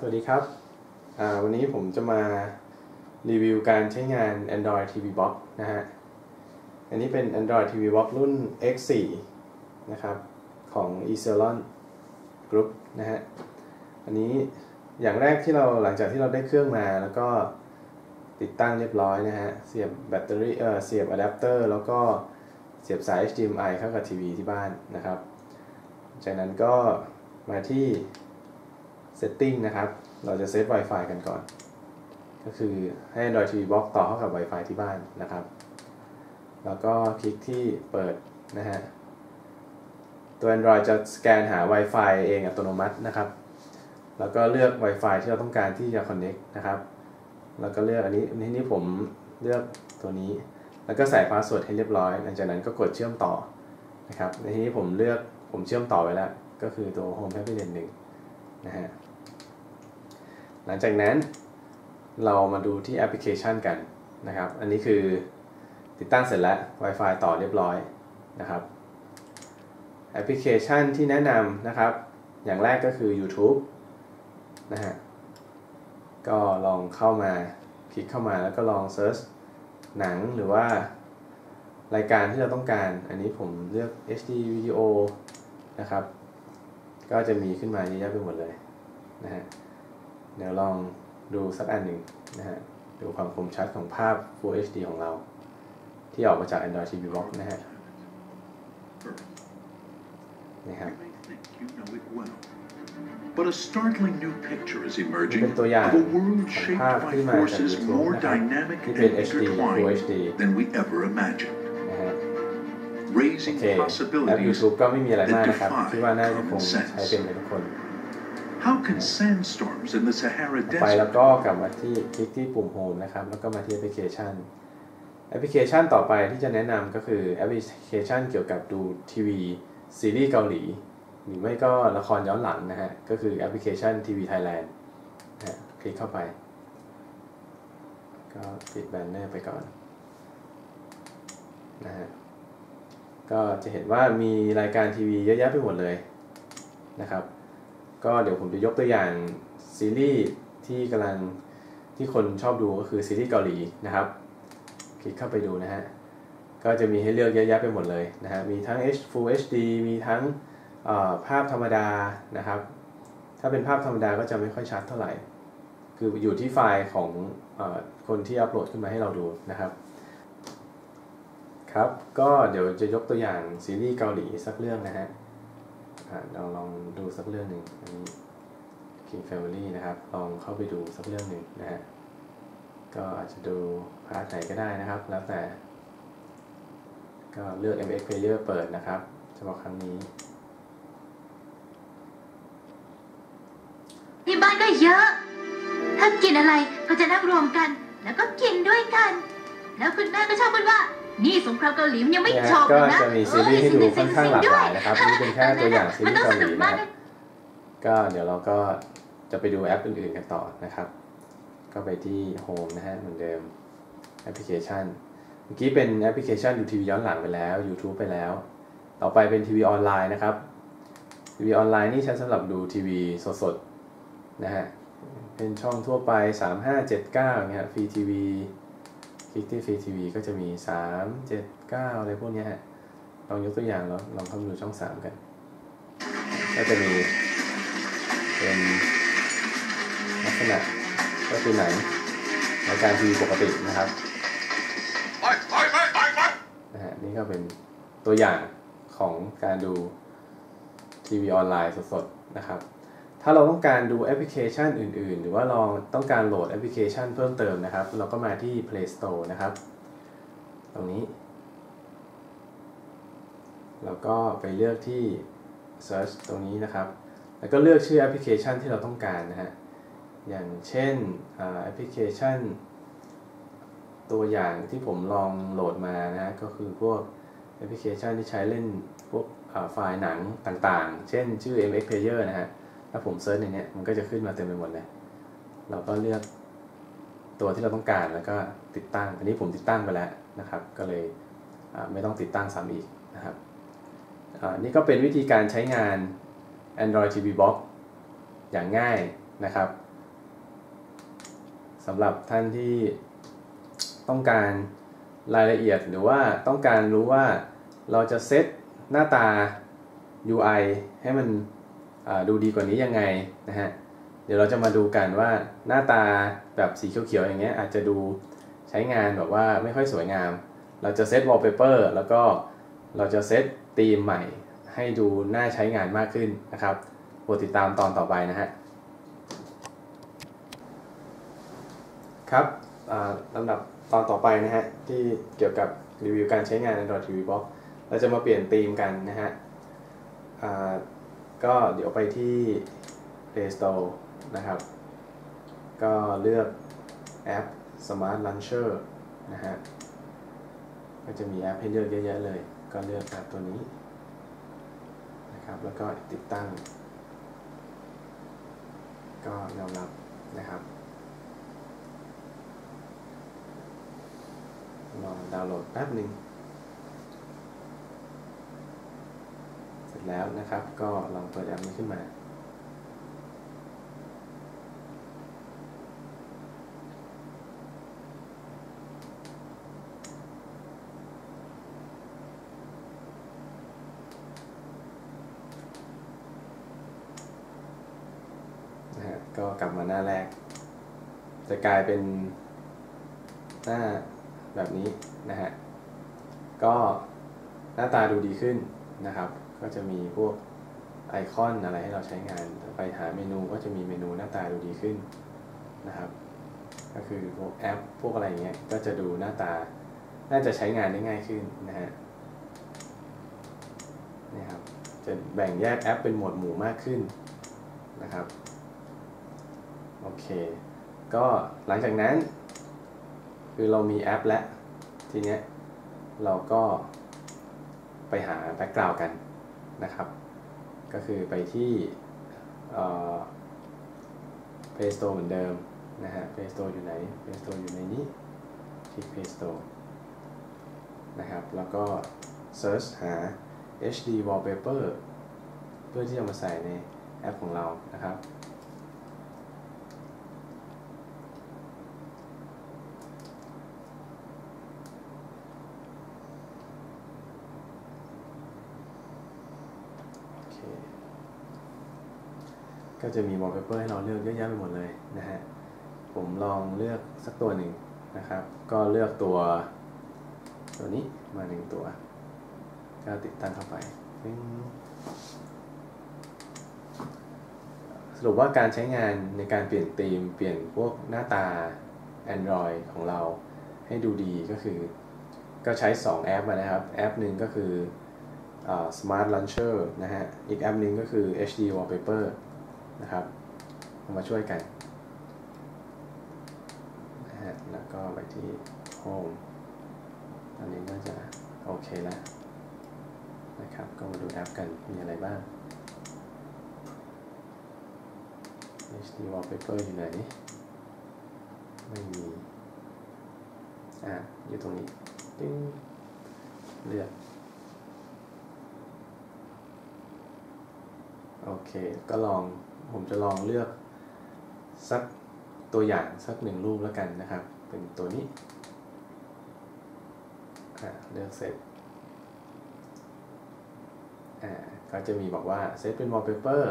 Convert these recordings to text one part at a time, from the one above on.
สวัสดีครับ วันนี้ผมจะมารีวิวการใช้งาน Android TV Box นะฮะ อันนี้เป็น Android TV Box รุ่น X4 นะครับ ของ e c e l o n Group นะฮะ อันนี้อย่างแรกที่เราหลังจากที่เราได้เครื่องมาแล้วก็ติดตั้งเรียบร้อยนะฮะ เสียบแบตเตอรี่เอ่อเสียบอะแดปเตอร์แล้วก็เสียบสาย HDMI เข้ากับทีวีที่บ้านนะครับ จากนั้นก็มาที่ Setting นะครับ เราจะเซต Wi-Fi กันก่อน ก็คือให้ Android TV Box ต่อเข้ากับ Wi-Fi ที่บ้านนะครับ แล้วก็คลิกที่เปิดนะฮะ ตัว Android จะสแกนหา Wi-Fi เองอัตโนมัตินะครับ แล้วก็เลือก Wi-Fi ที่เราต้องการที่จะ Connect นะครับ แล้วก็เลือกอันนี้ทีนี้ผมเลือกตัวนี้ แล้วก็ใส่พาสเวิร์ดให้เรียบร้อย หลังจากนั้นก็กดเชื่อมต่อนะครับ ในที่นี้ผมเลือกผมเชื่อมต่อไว้แล้ว ก็คือตัว Home Happy Net 1นะฮะ หลังจากนั้นเรามาดูที่แอปพลิเคชันกันนะครับ อันนี้คือติดตั้งเสร็จแล้ว Wi-Fi ต่อเรียบร้อยนะครับ แอปพลิเคชันที่แนะนำนะครับ อย่างแรกก็คือ YouTube นะฮะ ก็ลองเข้ามาคลิกเข้ามาแล้วก็ลองเซิร์ชหนังหรือว่ารายการที่เราต้องการ อันนี้ผมเลือก HD วิดีโอนะครับ ก็จะมีขึ้นมาเยอะแยะไปหมดเลยนะฮะ เดี๋ยวลองดูสักอันหนึ่งนะฮะดูความคมชัดของภาพ Full HD ของเรา ที่ออกมาจาก Android TV Box นะฮะนี่ครับ But a startling new picture is นี่ emerging เป็นตัวอย่าง of a world ของ shaped ภาพ by ที่มาจาก forces YouTube more นะครับ dynamic ที่ and เป็น HD Full intertwined HD than we ever imagined, นะฮะ raising โอเคแอป possibilities. YouTube ก็ไม่มีอะไรมาก that นะครับ defy คิดว่าน่าจะคง common sense ใช้เป็นกันทุกคน How can sandstorms in the Sahara ไปแล้วก็กลับมาที่คลิกที่ปุ่ม Home นะครับ แล้วก็มาที่แอปพลิเคชัน แอปพลิเคชันต่อไปที่จะแนะนำก็คือแอปพลิเคชันเกี่ยวกับดูทีวีซีรีส์เกาหลี หรือไม่ก็ละครย้อนหลังนะฮะ ก็คือแอปพลิเคชันทีวีไทยแลนด์นะคลิกเข้าไป ก็ปิดแบนเนอร์ไปก่อนนะฮะ ก็จะเห็นว่ามีรายการทีวีเยอะแยะไปหมดเลยนะครับ ก็เดี๋ยวผมจะยกตัวอย่างซีรีส์ที่กำลังที่คนชอบดูก็คือซีรีส์เกาหลีนะครับ คลิกเข้าไปดูนะฮะ ก็จะมีให้เลือกเยอะแยะไปหมดเลยนะฮะ มีทั้ง H Full HD มีทั้งภาพธรรมดานะครับ ถ้าเป็นภาพธรรมดาก็จะไม่ค่อยชัดเท่าไหร่ คืออยู่ที่ไฟล์ของอคนที่อัปโหลดขึ้นมาให้เราดูนะครับ ครับ ก็เดี๋ยวจะยกตัวอย่างซีรีส์เกาหลีสักเรื่องนะฮะ ลอะเราลองดูสักเรื่องหนึ่งอันนี้ King Family นะครับ ลองเข้าไปดูสักเรื่องหนึ่งนะฮะก็อาจจะดูพาร์ทไหนก็ได้นะครับ แล้วแต่ ก็เลือก MX Player เปิดนะครับเฉพาะครั้งนี้ที่บ้านก็เยอะ ถ้ากินอะไรก็จะนั่งรวมกัน แล้วก็กินด้วยกัน แล้วคุณแม่ก็ชอบพูดว่า นี่สงครามเกาหลีมันยังไม่เนี่ยจฮะบก็นะจะมีซีรีส์ให้ดูค่อนข้างหลากหลายนะครับนี่เป็นแค่ตัวอย่างซีมันรีต้อส์งเกาสหนุลีกนะมากครับนะก็เดี๋ยวเราก็จะไปดูแอปอื่นๆกันต่อนะครับ ก็ไปที่ Home นะฮะเหมือนเดิมแอปพลิเคชัน เมื่อกี้เป็นแอปพลิเคชันดูทีวีย้อนหลังไปแล้ว YouTube ไปแล้ว ต่อไปเป็นทีวีออนไลน์นะครับทีวีออนไลน์นี่ใช้สำหรับดูทีวีสดๆนะฮะเป็นช่องทั่วไป 3579อย่างเงี้ยฟรีทีวีค ลิกที่ฟรีทีวีก็จะมี 379 อะไรพวกนี้ฮะลองยกตัวอย่างแล้วลองเข้าไปดูช่อง 3 กัน ก็จะมีเป็นลักษณะก็คือหนังรายการทีวีปกตินะครับนะฮะนี่ก็เป็นตัวอย่างของการดูทีวีออนไลน์สดๆนะครับ ถ้าเราต้องการดูแอปพลิเคชันอื่น ๆ หรือว่าเราต้องการโหลดแอปพลิเคชันเพิ่มเติมนะครับ เราก็มาที่ Play Store นะครับ ตรงนี้ แล้วก็ไปเลือกที่ Search ตรงนี้นะครับ แล้วก็เลือกชื่อแอปพลิเคชันที่เราต้องการนะฮะ อย่างเช่นแอปพลิเคชัน ตัวอย่างที่ผมลองโหลดมานะ ก็คือพวกแอปพลิเคชันที่ใช้เล่นพวกไฟล์หนังต่างๆ เช่นชื่อ MX Player นะฮะ ถ้าผมเซิร์ชในเนี้ยมันก็จะขึ้นมาเต็มไปหมดเลย เราก็เลือกตัวที่เราต้องการแล้วก็ติดตั้ง อันนี้ผมติดตั้งไปแล้วนะครับ ก็เลยไม่ต้องติดตั้งซ้ำอีกนะครับอ่านี่ก็เป็นวิธีการใช้งาน Android TV Box อย่างง่ายนะครับสำหรับท่านที่ต้องการรายละเอียดหรือว่าต้องการรู้ว่าเราจะเซตหน้าตา UI ให้มัน ดูดีกว่านี้ยังไงนะฮะเดี๋ยวเราจะมาดูกันว่าหน้าตาแบบสีเขียวๆอย่างเงี้ยอาจจะดูใช้งานแบบว่าไม่ค่อยสวยงาม เราจะเซต wallpaper แล้วก็เราจะเซตธีมใหม่ให้ดูน่าใช้งานมากขึ้นนะครับโปรดติดตามตอนต่อไปนะฮะครับลำดับตอนต่อไปนะฮะที่เกี่ยวกับรีวิวการใช้งาน Android TV Box เราจะมาเปลี่ยนธีมกันนะฮะ ก็เดี๋ยวไปที่ Play Store นะครับ ก็เลือกแอป Smart Launcher นะฮะ ก็จะมีแอปให้เลือกเยอะแยะเลย ก็เลือกแอปตัวนี้นะครับ แล้วก็ติดตั้ง ก็ยอมรับนะครับ ลองดาวน์โหลดแป๊บหนึ่ง เสร็จ แล้วนะครับ ก็ลองเปิดแอปนี้ขึ้นมาก็กลับมาหน้าแรก จะกลายเป็นหน้าแบบนี้นะฮะ ก็หน้าตาดูดีขึ้นนะครับ ก็จะมีพวกไอคอนอะไรให้เราใช้งานไปหาเมนูก็จะมีเมนูหน้าตาดูดีขึ้นนะครับ ก็คือพวกแอปพวกอะไรเงี้ยก็จะดูหน้าตา น่าจะใช้งานได้ง่ายขึ้นนะฮะนี่ครับจะแบ่งแยกแอปเป็นหมวดหมู่มากขึ้นนะครับโอเค ก็หลังจากนั้น คือเรามีแอปแล้ว ทีเนี้ยเราก็ไปหาแบ็กกราวด์กัน นะครับ ก็คือไปที่ Play Store เหมือนเดิมนะฮะ Play Store อยู่ไหน Play Store อยู่ในนี้ คลิก Play Store นะครับ แล้วก็ Search หา HD Wallpaper เพื่อที่จะมาใส่ในแอปของเรานะครับ ก็จะมี wallpaper ให้เราเลือกเยอะแยะไปหมดเลยนะฮะ ผมลองเลือกสักตัวหนึ่งนะครับ ก็เลือกตัว ตัวนี้มาหนึ่งตัว ก็ติดตั้งเข้าไป สรุปว่าการใช้งานในการเปลี่ยนธีม เปลี่ยนพวกหน้าตา Android ของเราให้ดูดีก็คือ ก็ใช้ 2 แอปนะครับ แอปหนึ่งก็คือ Smart Launcher นะฮะ อีกแอปหนึ่งก็คือ HD Wallpaper นะครับมาช่วยกันนะฮะแล้วก็ไปที่ Home ตอนนี้น่าจะโอเคแล้วนะครับ ก็มาดูแอปกันมีอะไรบ้าง HD Wallpaper อยู่ไหน ไม่มี อะ อยู่ตรงนี้ติ้งเลือกโอเค ก็ลอง ผมจะลองเลือกสักตัวอย่างสักหนึ่งรูปแล้วกันนะครับ เป็นตัวนี้เลือกเสร็จก็จะมีบอกว่าเซตเป็น wallpaper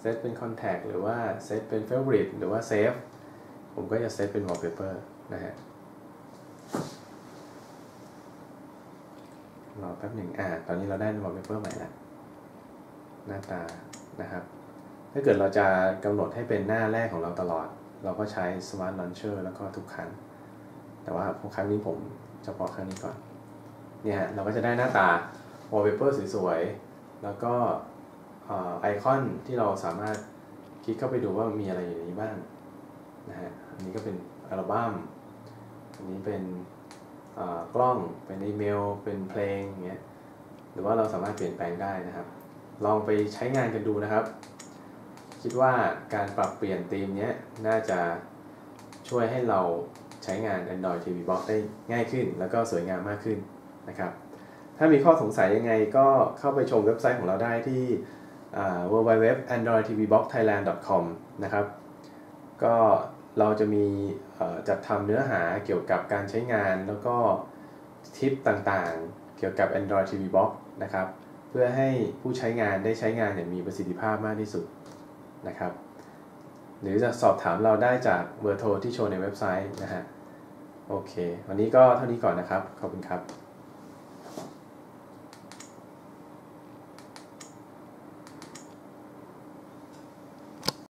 เซตเป็น contact หรือว่าเซตเป็น favorite หรือว่า save ผมก็จะเซตเป็น wallpaper นะฮะรอแป๊บหนึ่งอ่า ตอนนี้เราได้ wallpaper ใหม่แล้วหน้าตานะครับ ถ้าเกิดเราจะกำหนดให้เป็นหน้าแรกของเราตลอด เราก็ใช้ Smart Launcher แล้วก็ทุกครั้ง แต่ว่าครั้งนี้ผมเฉพาะครั้งนี้ก่อน เนี่ยเราก็จะได้หน้าตา wallpaper สวยๆ แล้วก็ไอคอนที่เราสามารถคลิกเข้าไปดูว่ามีอะไรอยู่ในนี้บ้างนะฮะ อันนี้ก็เป็นอัลบั้ม อันนี้เป็นกล้อง เป็นอีเมล เป็นเพลงอย่างเงี้ย หรือว่าเราสามารถเปลี่ยนแปลงได้นะครับ ลองไปใช้งานกันดูนะครับ คิดว่าการปรับเปลี่ยนธีมนี้น่าจะช่วยให้เราใช้งาน Android TV Box ได้ง่ายขึ้น แล้วก็สวยงามมากขึ้นนะครับ ถ้ามีข้อสงสัยยังไงก็เข้าไปชมเว็บไซต์ของเราได้ที่ www.androidtvboxthailand.com นะครับ ก็เราจะมีจัดทำเนื้อหาเกี่ยวกับการใช้งานแล้วก็ทิปต่างๆ เกี่ยวกับ Android TV Box นะครับ เพื่อให้ผู้ใช้งานได้ใช้งานอย่างมีประสิทธิภาพมากที่สุด นะครับ หรือจะสอบถามเราได้จากเบอร์โทรที่โชว์ในเว็บไซต์นะฮะโอเค วันนี้ก็เท่านี้ก่อนนะครับ ขอบคุณครับ